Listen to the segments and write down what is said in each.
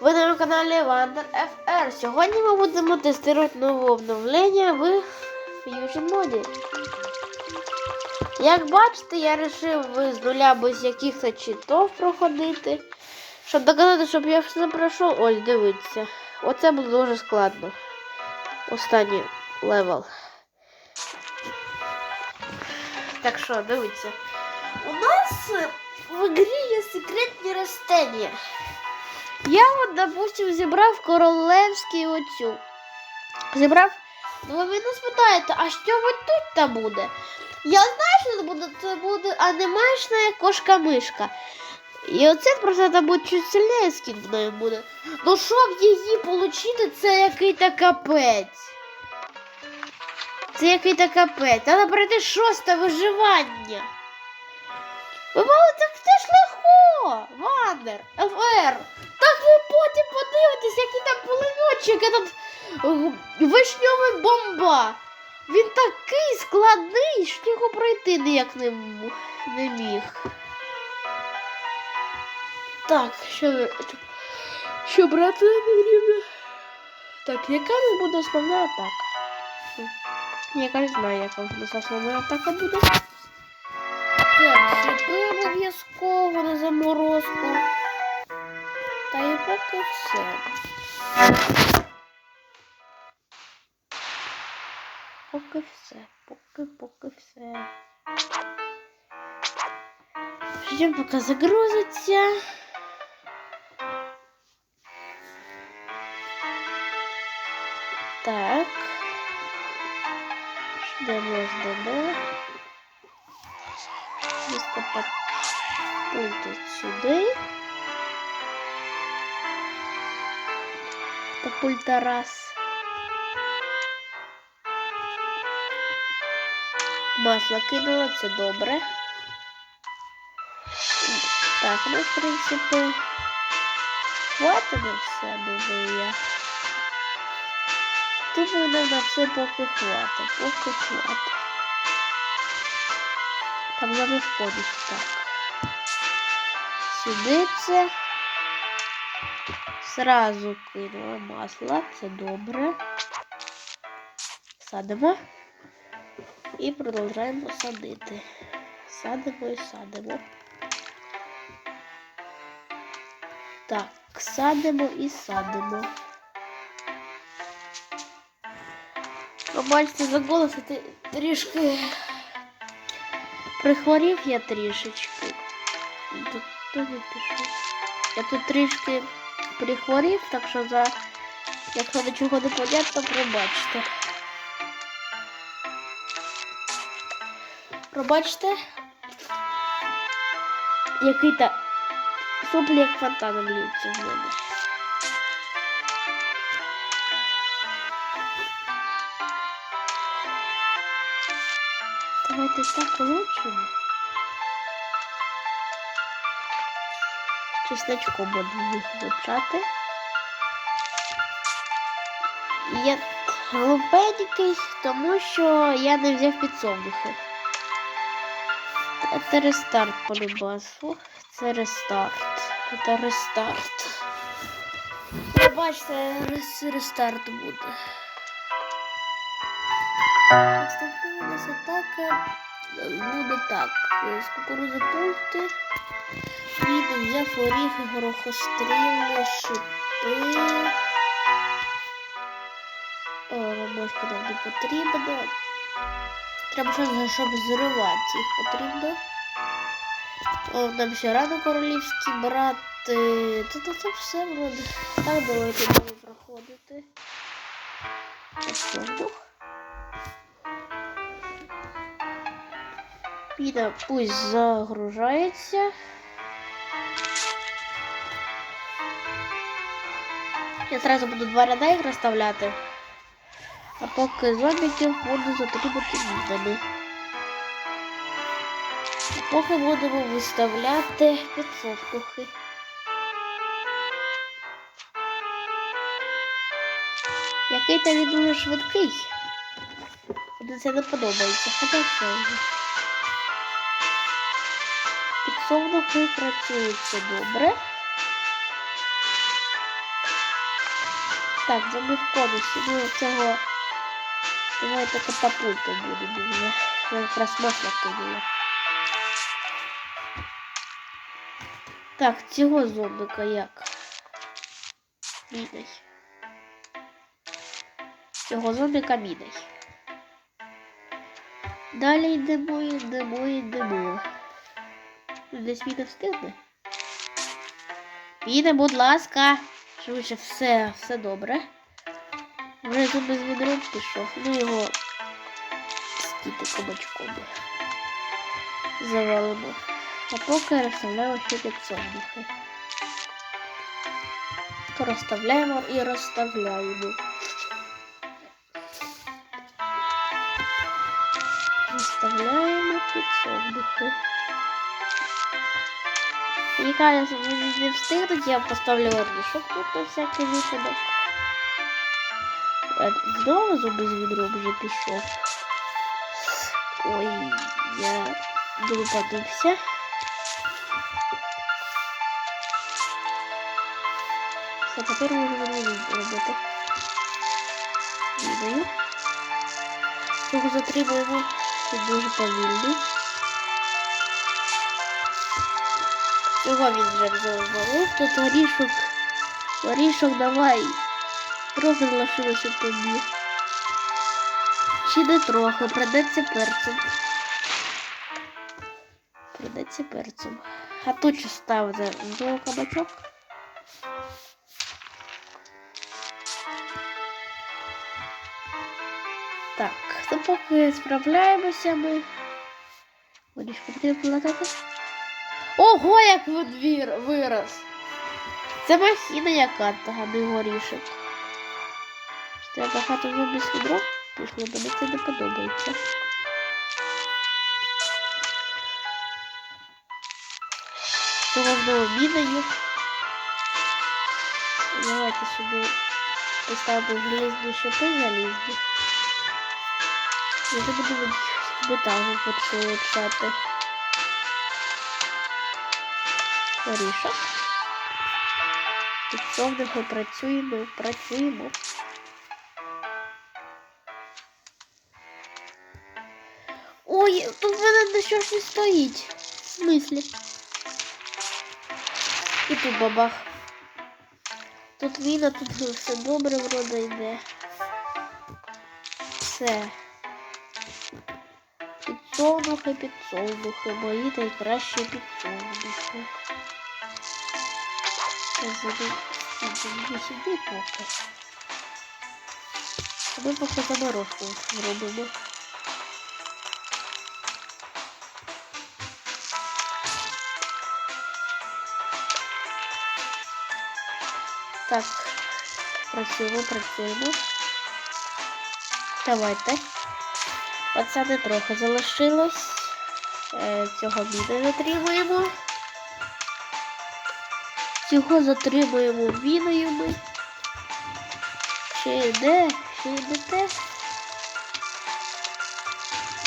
Ви на каналі Wander FR. Сьогодні ми будемо тестувати нове обновлення в Fusion моді. Як бачите, я вирішив з нуля без якихось читов проходити. Щоб доказати, щоб я все пройшов, ось дивіться. Оце буде дуже складно. Останній левел. Так що, дивіться. У нас в ігрі є секретні ростення. Я от, допустим, зібрав королевський оцю. Зібрав. Ну, ви мене спитаєте, а що ви тут та буде? Я знаю, що це буде. Це буде анімешна кошка-мишка. І оце просто там буде чуть сильніше скін в неї буде. Ну щоб її отримати, це який-то капець. Це який-то капець. Треба пройти шосте виживання. Ви мали так теж легко. Вандер, ФР. Вишньовий бомба. Він такий складний, що його пройти ніяк не, не міг. Так, що, що брати не потрібно? Так, яка не буде основна атака? Я кажу, знаю, яка нас основна атака буде. Так, шипи обов'язково на заморозку. Та і поки все. Поки все, поки, поки все. Ждем, поки загрузиться. Так. Ждемо, ждемо. Десь пункти сюди. Капульта раз. Масло кинула, це добре. Так, ну, в принципі, хватить на все, думаю я. Думаю, нам на все поки хватить, поки хватить. Там не входить так. Сюди це. Сразу кинула масло, це добре. Садимо. І продовжуємо садити. Садимо і садимо. Так, садимо і садимо. Пробачте за голос, я трішки прихворів я трішечки. Я тут трішки прихворів, так що за якщо нічого не понятно, пробачте. Пробачте. Який-то соплі як фонтаном льються в мене. Давайте так улучшимо. Чесночком будемо їх вивчати. Я глупенький, тому що я не взяв підсолнухи. Це рестарт по любасу. Це рестарт. Це рестарт. Бачите, рес- рестарт буде. Наступна у нас атака буде так. З кукурузи пульти. Він взяв оріхи, горохостріли, шипи. О, ромашка нам не потрібна. Треба щось, щоб зривати їх потрібно. О, нам ще рано королівські брати. Та це все вроде. Так, давайте будемо проходити. Піна пусть загружається. Я одразу буду два ряда їх розставляти. А поки зомбіків буду затримати мінами. Поки будемо виставляти підсовкухи. Який то він дуже швидкий. Мені це не подобається, хоча все вже. Підсовнухи працюють добре. Так, в конусі. Ну цього. Давайте катапульту будемо вже. Я якраз масло кинула. Так, цього зомбика як? Міной. Цього зомбика міной. Далі йдемо, йдемо, йдемо. Десь міна встигне? Міна, будь ласка. Швидше, все, все добре. Вже зуби з відром пішов. Ну його скільки кабачком завалимо. А поки розставляємо ще підсолнухи. То розставляємо і розставляємо. Розставляємо підсолнухи. Мені кажется, не встигнуть, я поставлю орнішок тут на всякий випадок. Е, Знову зуби з відром вже пішов. Ой, я долупанувся. Все, тепер можемо новий робити. Відео. Цього затримуємо. Дуже повільний. Цього він вже завалив. Тут горішок. Горішок давай. Трохи залишилося тобі. Чи не трохи, придеться перцем. Придеться перцем. А тут що ставити? Знову кабачок? Так, то поки справляємося ми. Водичку потрібно латати. Ого, як видвір вирос! Це махіна яка, а не горішок. Я багато зуби з відром пішло, мені це не подобається. Цього міною. Давайте сюди поставимо железні шипи залізні. Я не буду металу підшивати. Горішок. Підсовнихи працюємо, працюємо. Мене ж не стоїть. В смислі? І тут бабах. Тут війна, тут все добре вроде йде. Все. Підсолнухи, підсолнухи, мої найкращі підсолнухи. Іди сюди поки. Ми поки заморозку зробимо. Так, працюємо, працюємо. Давайте. Пацани трохи залишилось. Е, цього міни затримуємо. Цього затримуємо віною ми. Ще йде, ще йдете.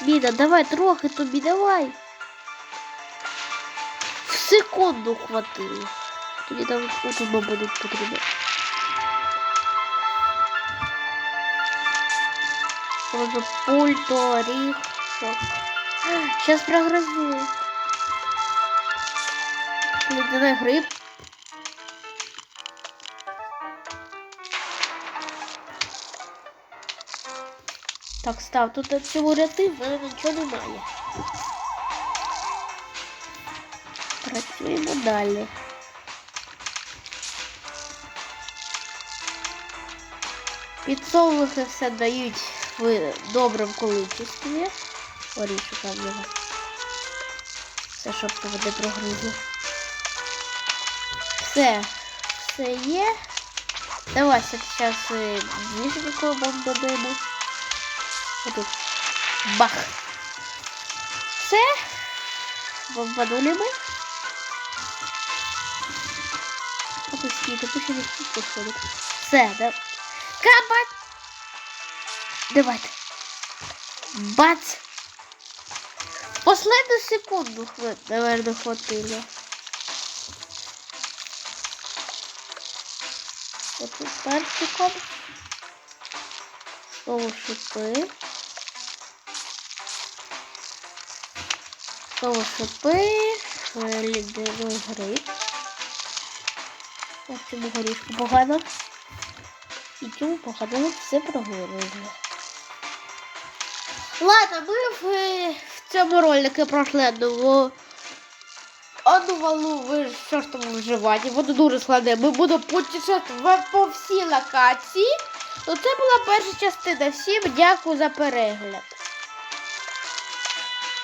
Міна, давай трохи тобі, давай. В секунду хватило. Тоді там отут будуть потрібно. Може пульт, оріх, що. Сейчас прогрызу. Ледяной гриб. Так, став, тут от цього ряти в мене нічого немає. Працюємо далі. Підсолнухи все дають в доброму количестві. Орішок там його. Це щоб води прогризло. Все, все є. Давай зараз ніженько бомбанемо. Отут. Бах. Все. Бомбанули ми. Не скільки ходить. Все, да. Кабать. Давайте. Бац. Последню секунду, наверное, хватило. Отут персиком. Знову шипи. Знову шипи. Лідеровий гриб. Ось цьому горішку погано. І цьому погано все проговорили. Ладно, ми в, в цьому ролику пройшли одну, одну валу в шостому вживанні. Воно дуже складне. Ми будемо путешествувати по всій локації. Оце була перша частина. Всім дякую за перегляд.